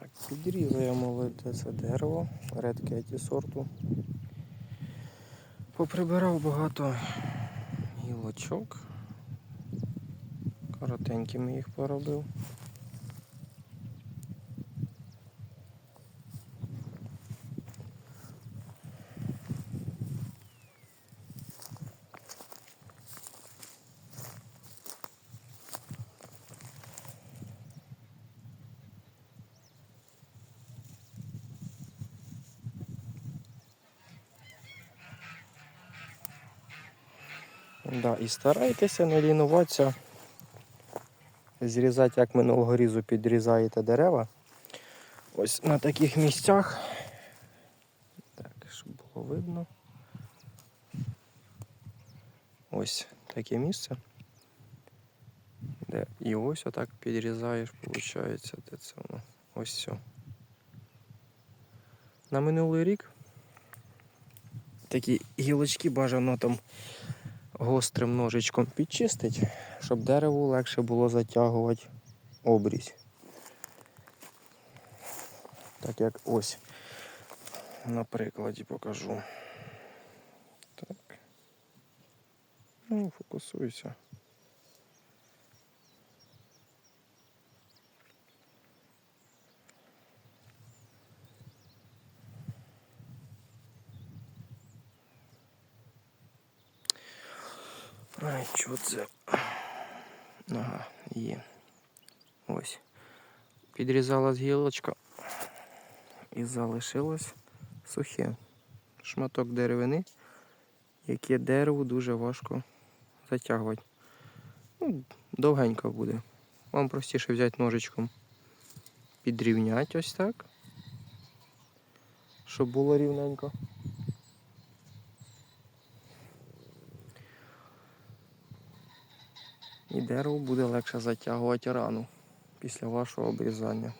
Так, підрізуємо лите це дерево, редки Cat сорту. Поприбирав багато гілочок. Коротенькими їх поробив. Да, і старайтеся не лінуватися. Зрізати, як минулого різу підрізаєте дерева. Ось на таких місцях. Так, щоб було видно. Ось таке місце. Де і ось отак підрізаєш, виходить, де це воно. Ось все. На минулий рік такі гілочки бажано там гострим ножичком підчистить, щоб дереву легше було затягувати обрізь. Так як ось на прикладі покажу. Так. Ну, фокусуйся. Ай, що це? Ага, є. Ось. Підрізалась гілочка і залишилось сухе. Шматок деревини, яке дереву дуже важко затягувати. Ну, довгенько буде. Вам простіше взяти ножичком, підрівняти ось так, щоб було рівненько. І дерево буде легше затягувати рану після вашого обрізання.